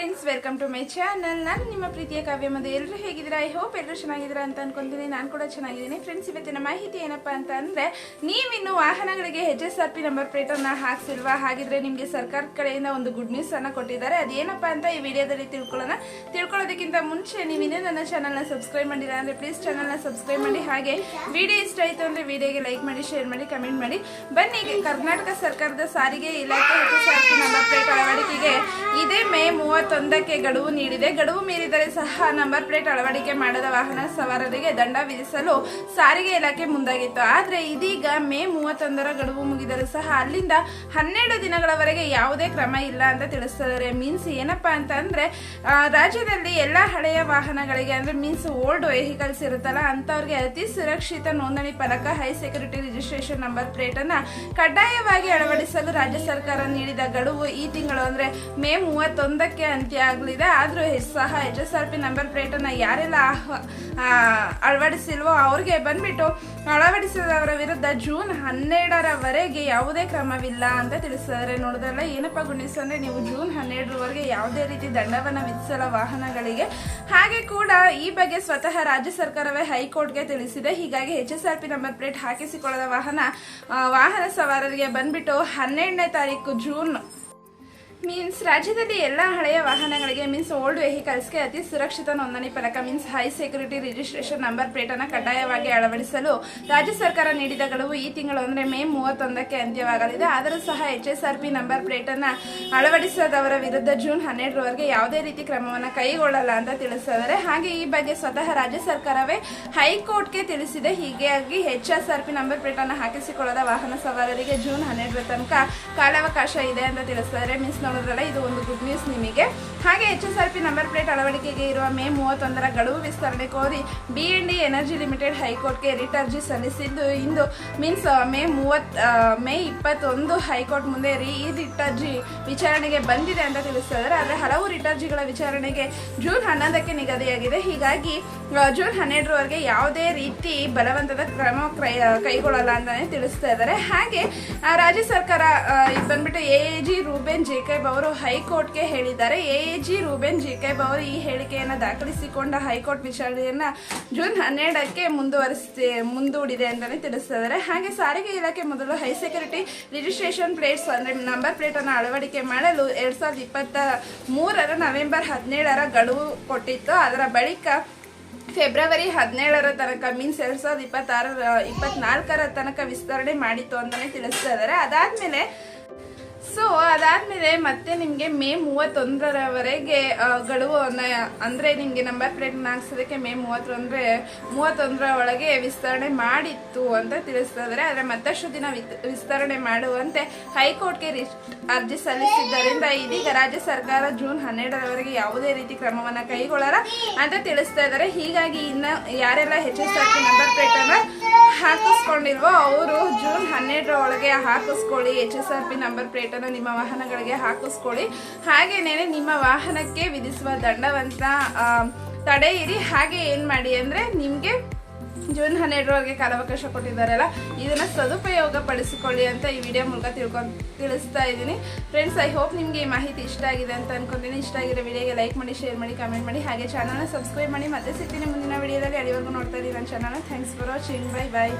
Friends welcome to my channel ನಾನು ನಿಮ್ಮ ಪ್ರೀತಿಯ ಕಾವ್ಯ ಮತ್ತೆ ಎಲ್ಲರೂ ಹೇಗಿದ್ದೀರಾ? ಐ ಹೋಪ್ ಎಲ್ಲರೂ ಚೆನ್ನಾಗಿದ್ದೀರಾ ಅಂತ ಅನ್ಕೊಂತೀನಿ. ನಾನು ಕೂಡ ಚೆನ್ನಾಗಿದ್ದೀನಿ. ಫ್ರೆಂಡ್ಸ್ ಇವತ್ತಿನ ಮಾಹಿತಿ ಏನಪ್ಪಾ ಅಂತ ಅಂದರೆ, ನೀವಿನ್ನು ವಾಹನಗಳಿಗೆ H S R P number ಪ್ಲೇಟನ್ನು ಹಾಕ್ಸಿಲ್ವಾ? ಹಾಗಿದ್ರೆ ನಿಮಗೆ ಸರ್ಕಾರ ಕಡೆಯಿಂದ ಒಂದು ಗುಡ್ ನ್ಯೂಸ್ ಅನ್ನ ಕೊಟ್ಟಿದ್ದಾರೆ. ಅದೇನಪ್ಪ ಅಂತ ಈ ವಿಡಿಯೋದಲ್ಲಿ ತಿಳ್ಕೊಳ್ಳೋಣ. ತಿಳ್ಕೊಳ್ಳೋದಕ್ಕಿಂತ ಮುಂಚೆ ನೀವು ನನ್ನ ಚಾನಲ್ನ ಸಬ್ಸ್ಕ್ರೈಬ್ ಮಾಡಿಲ್ಲ ಅಂದರೆ ಪ್ಲೀಸ್ ಚಾನಲ್ನ ಸಬ್ಸ್ಕ್ರೈಬ್ ಮಾಡಿ. ಹಾಗೆ ವಿಡಿಯೋ ಇಷ್ಟ ಆಯಿತು ಅಂದ್ರೆ ವಿಡಿಯೋಗೆ ಲೈಕ್ ಮಾಡಿ ಶೇರ್ ಮಾಡಿ ಕಮೆಂಟ್ ಮಾಡಿ. ಬನ್ನಿ ಕರ್ನಾಟಕ ಸರ್ಕಾರದ ಸಾರಿಗೆ ಇಲಾಖೆ H S R P number plate May ಮೂವತ್ತೊಂದಕ್ಕೆ ಗಡುವು ನೀಡಿದೆ. ಗಡುವು ಮೀರಿದರೆ ಸಹ ನಂಬರ್ ಪ್ಲೇಟ್ ಅಳವಡಿಕೆ ಮಾಡದ ವಾಹನ ಸವಾರರಿಗೆ ದಂಡ ವಿಧಿಸಲು ಸಾರಿಗೆ ಇಲಾಖೆ ಮುಂದಾಗಿತ್ತು. ಆದರೆ ಇದೀಗ ಮೇ ಮೂವತ್ತೊಂದರ ಗಡುವು ಮುಗಿದರೂ ಸಹ ಅಲ್ಲಿಂದ ಹನ್ನೆರಡು ದಿನಗಳವರೆಗೆ ಯಾವುದೇ ಕ್ರಮ ಇಲ್ಲ ಅಂತ ತಿಳಿಸ್ತಿದ್ದಾರೆ ಮೀನ್ಸ್ ಏನಪ್ಪಾ ಅಂತ ರಾಜ್ಯದಲ್ಲಿ ಎಲ್ಲಾ ಹಳೆಯ ವಾಹನಗಳಿಗೆ ಅಂದ್ರೆ ಮೀನ್ಸ್ ಓಲ್ಡ್ ವೆಹಿಕಲ್ಸ್ ಇರುತ್ತಲ್ಲ, ಅಂಥವ್ರಿಗೆ ಅತಿ ಸುರಕ್ಷಿತ ನೋಂದಣಿ ಫಲಕ high security registration number plate ಅನ್ನ ಕಡ್ಡಾಯವಾಗಿ ಅಳವಡಿಸಲು ರಾಜ್ಯ ಸರ್ಕಾರ ನೀಡಿದ ಗಡುವು ಈ ತಿಂಗಳು ಅಂದ್ರೆ ಮೇ ಮೂವತ್ತೊಂದಕ್ಕೆ ಅಂತ್ಯ ಆಗಲಿದೆ. ಆದರೂ ಸಹ H S R P number ಪ್ಲೇಟನ್ನು ಯಾರೆಲ್ಲ ಅಳವಡಿಸಿಲ್ವೋ ಅವ್ರಿಗೆ ಬಂದ್ಬಿಟ್ಟು ಅಳವಡಿಸಿದವರ ವಿರುದ್ಧ ಜೂನ್ ಹನ್ನೆರಡರವರೆಗೆ ಯಾವುದೇ ಕ್ರಮವಿಲ್ಲ ಅಂತ ತಿಳಿಸಿದ್ರೆ ನೋಡಿದ್ರಲ್ಲ ಏನಪ್ಪ ಗುಣಿಸ್ ಅಂದರೆ ನೀವು ಜೂನ್ ಹನ್ನೆರಡರವರೆಗೆ ಯಾವುದೇ ರೀತಿ ದಂಡವನ್ನ ವಿಧಿಸಲ್ಲ ವಾಹನಗಳಿಗೆ. ಹಾಗೆ ಕೂಡ ಈ ಬಗ್ಗೆ ಸ್ವತಃ ರಾಜ್ಯ ಸರ್ಕಾರವೇ ಹೈಕೋರ್ಟ್ಗೆ ತಿಳಿಸಿದೆ. ಹೀಗಾಗಿ H S R P number plate ಹಾಕಿಸಿಕೊಳ್ಳದ ವಾಹನ ವಾಹನ ಸವಾರರಿಗೆ ಬಂದ್ಬಿಟ್ಟು ಹನ್ನೆರಡನೇ ತಾರೀಕು ಜೂನ್ ಮೀನ್ಸ್ ರಾಜ್ಯದಲ್ಲಿ ಎಲ್ಲ ಹಳೆಯ ವಾಹನಗಳಿಗೆ ಮೀನ್ಸ್ ಓಲ್ಡ್ ವೆಹಿಕಲ್ಸ್ಗೆ ಅತಿ ಸುರಕ್ಷಿತ ನೋಂದಣಿ ಫಲಕ means high security registration number plate ಅನ್ನು ಕಡ್ಡಾಯವಾಗಿ ಅಳವಡಿಸಲು ರಾಜ್ಯ ಸರ್ಕಾರ ನೀಡಿದ ಗಡುವು ಈ ತಿಂಗಳು ಅಂದರೆ ಮೇ ಮೂವತ್ತೊಂದಕ್ಕೆ ಅಂತ್ಯವಾಗಲಿದೆ. ಆದರೂ ಸಹ H S R P number plate ಅನ್ನ ಅಳವಡಿಸದವರ ವಿರುದ್ಧ ಜೂನ್ ಹನ್ನೆರಡರವರೆಗೆ ಯಾವುದೇ ರೀತಿ ಕ್ರಮವನ್ನು ಕೈಗೊಳ್ಳಲ್ಲ ಅಂತ ತಿಳಿಸಿದ್ದಾರೆ. ಹಾಗೆ ಈ ಬಗ್ಗೆ ಸ್ವತಃ ರಾಜ್ಯ ಸರ್ಕಾರವೇ ಹೈಕೋರ್ಟ್ಗೆ ತಿಳಿಸಿದೆ. ಹೀಗಾಗಿ H S R P number plate ಅನ್ನು ಹಾಕಿಸಿಕೊಳ್ಳದ ವಾಹನ ಸವಾರರಿಗೆ ಜೂನ್ ಹನ್ನೆರಡರ ತನಕ ಕಾಲಾವಕಾಶ ಇದೆ ಅಂತ ತಿಳಿಸಿದ್ದಾರೆ. ಮೀನ್ಸ್ ನೋಡಿದ್ರಲ್ಲ, ಇದು ಒಂದು ಗುಡ್ ನ್ಯೂಸ್ ನಿಮಗೆ. ಹಾಗೆ H S R P number plate ಅಳವಡಿಕೆಗೆ ಇರುವ ಮೇ ಮೂವತ್ತೊಂದರ ಗಡುವು ವಿಸ್ತರಣೆ ಕೋರಿ B N D energy limited ಹೈಕೋರ್ಟ್ಗೆ ರಿಟ್ ಅರ್ಜಿ ಸಲ್ಲಿಸಿದ್ದು. ಇಂದು ಮೀನ್ಸ್ ಮೇ ಮೂವತ್ ಮೇ ಇಪ್ಪತ್ತೊಂದು ಹೈಕೋರ್ಟ್ ಮುಂದೆ ರೀ ಈ ರಿಟ್ ಅರ್ಜಿ ವಿಚಾರಣೆಗೆ ಬಂದಿದೆ ಅಂತ ತಿಳಿಸಿದ್ದಾರೆ ಆದರೆ ಹಲವು ರಿಟ್ ಅರ್ಜಿಗಳ ವಿಚಾರಣೆಗೆ ಜೂನ್ ಹನ್ನೊಂದಕ್ಕೆ ನಿಗದಿಯಾಗಿದೆ. ಹೀಗಾಗಿ ಜೂನ್ ಹನ್ನೆರಡರವರೆಗೆ ಯಾವುದೇ ರೀತಿ ಬಲವಂತದ ಕ್ರಮ ಕ್ರೈ- ಕೈಗೊಳ್ಳಲ್ಲ ಅಂತಲೇ ತಿಳಿಸ್ತಾ ಇದ್ದಾರೆ. ಹಾಗೆ ರಾಜ್ಯ ಸರ್ಕಾರ ಇದು ಬಂದ್ಬಿಟ್ಟು ಎ ಜಿ ರೂಬೆನ್ ಜೇಕೈಬ್ ಅವರು ಹೈಕೋರ್ಟ್ಗೆ ಹೇಳಿದ್ದಾರೆ. A A G Reuben Jacob ಅವರು ಈ ಹೇಳಿಕೆಯನ್ನು ದಾಖಲಿಸಿಕೊಂಡ ಹೈಕೋರ್ಟ್ ವಿಚಾರಣೆಯನ್ನು ಜೂನ್ ಹನ್ನೆರಡಕ್ಕೆ ಮುಂದುವರಿಸಿ, ಮುಂದೂಡಿದೆ ಅಂತಲೇ ತಿಳಿಸ್ತಾ ಇದ್ದಾರೆ ಹಾಗೆ ಸಾರಿಗೆ ಇಲಾಖೆ ಮೊದಲು ಹೈ ಸೆಕ್ಯೂರಿಟಿ ರಿಜಿಸ್ಟ್ರೇಷನ್ ಪ್ಲೇಟ್ಸ್ ಅಂದರೆ ನಂಬರ್ ಪ್ಲೇಟನ್ನು ಅಳವಡಿಕೆ ಮಾಡಲು ಎರಡು ಸಾವಿರದ ಇಪ್ಪತ್ತ ಮೂರರ ನವೆಂಬರ್ ಹದಿನೇಳರ ಗಡುವು ಕೊಟ್ಟಿತ್ತು. ಅದರ ಬಳಿಕ ಫೆಬ್ರವರಿ ಹದಿನೇಳರ ತನಕ ಮೀನ್ಸ್ ಎರಡು ಸಾವಿರದ ಇಪ್ಪತ್ತಾರರ, ಇಪ್ಪತ್ನಾಲ್ಕರ ತನಕ ವಿಸ್ತರಣೆ ಮಾಡಿತ್ತು ಅಂತಲೇ ತಿಳಿಸ್ತಾ ಇದ್ದಾರೆ. ಅದಾದ್ಮೇಲೆ ಸೊ ಅದಾದ್ಮೇಲೆ ಮತ್ತೆ ನಿಮಗೆ ಮೇ ಮೂವತ್ತೊಂದರವರೆಗೆ ಗಡುವು ಅಂದ್ರೆ ನಿಮಗೆ ನಂಬರ್ ಪ್ಲೇಟ್ ಹಾಕ್ಸೋದಕ್ಕೆ ಮೇ ಮೂವತ್ತೊಂದ್ರೆ ಮೂವತ್ತೊಂದರ ಒಳಗೆ ವಿಸ್ತರಣೆ ಮಾಡಿತ್ತು ಅಂತ ತಿಳಿಸ್ತಾ ಇದ್ದಾರೆ ಆದ್ರೆ ಮತ್ತಷ್ಟು ದಿನ ವಿಸ್ತರಣೆ ಮಾಡುವಂತೆ ಹೈಕೋರ್ಟ್ಗೆ ರಿಟ್ ಅರ್ಜಿ ಸಲ್ಲಿಸಿದ್ದರಿಂದ ಇದೀಗ ರಾಜ್ಯ ಸರ್ಕಾರ ಜೂನ್ ಹನ್ನೆರಡರವರೆಗೆ ಯಾವುದೇ ರೀತಿ ಕ್ರಮವನ್ನ ಕೈಗೊಳ್ಳಲ್ಲ ಅಂತ ತಿಳಿಸ್ತಾ ಇದ್ದಾರೆ ಹೀಗಾಗಿ ಇನ್ನ ಯಾರೆಲ್ಲ H S R P number plate ಅನ್ನ ಹಾಕಿಸ್ಕೊಂಡಿಲ್ವೋ, ಅವರು ಜೂನ್ ಒಳಗೆ ಹಾಕಿಸ್ಕೊಳ್ಳಿ. H S R P number ಪ್ಲೇಟನ್ನು ನಿಮ್ಮ ವಾಹನಗಳಿಗೆ ಹಾಕಿಸ್ಕೊಳ್ಳಿ. ಹಾಗೇನೇ ನಿಮ್ಮ ವಾಹನಕ್ಕೆ ವಿಧಿಸುವ ದಂಡವಂತ ತಡೆಯಿರಿ ಹಾಗೆ ಏನು ಮಾಡಿ ಅಂದ್ರೆ ನಿಮಗೆ ಜೂನ್ ಹನ್ನೆರಡರವರೆಗೆ ಕಾಲಾವಕಾಶ ಕೊಟ್ಟಿದ್ದಾರಲ್ಲ, ಇದನ್ನ ಸದುಪಯೋಗ ಪಡಿಸಿಕೊಳ್ಳಿ ಅಂತ ಈ ವಿಡಿಯೋ ಮೂಲಕ ತಿಳ್ಕೊ, ತಿಳಿಸ್ತಾ ಇದ್ದೀನಿ. ಫ್ರೆಂಡ್ಸ್ ಐ ಹೋಪ್ ನಿಮಗೆ ಈ ಮಾಹಿತಿ ಇಷ್ಟ ಆಗಿದೆ ಅಂತ ಅನ್ಕೊಂತೀನಿ. ಇಷ್ಟ ಆಗಿರೋ ವಿಡಿಯೋಗೆ ಲೈಕ್ ಮಾಡಿ ಶೇರ್ ಮಾಡಿ ಕಮೆಂಟ್ ಮಾಡಿ. ಹಾಗೆ ಚಾನಲ್ನ ಸಬ್ಸ್ಕ್ರೈಬ್ ಮಾಡಿ. ಮತ್ತೆ ಸಿಗ್ತೀನಿ ಮುಂದಿನ ವಿಡಿಯೋದಲ್ಲಿ ಅಲ್ಲಿವರೆಗೂ ನೋಡ್ತಾ ಇದ್ದೀನಿ ನನ್ನ ಚಾನಲ್ನ thanks for watching bye bye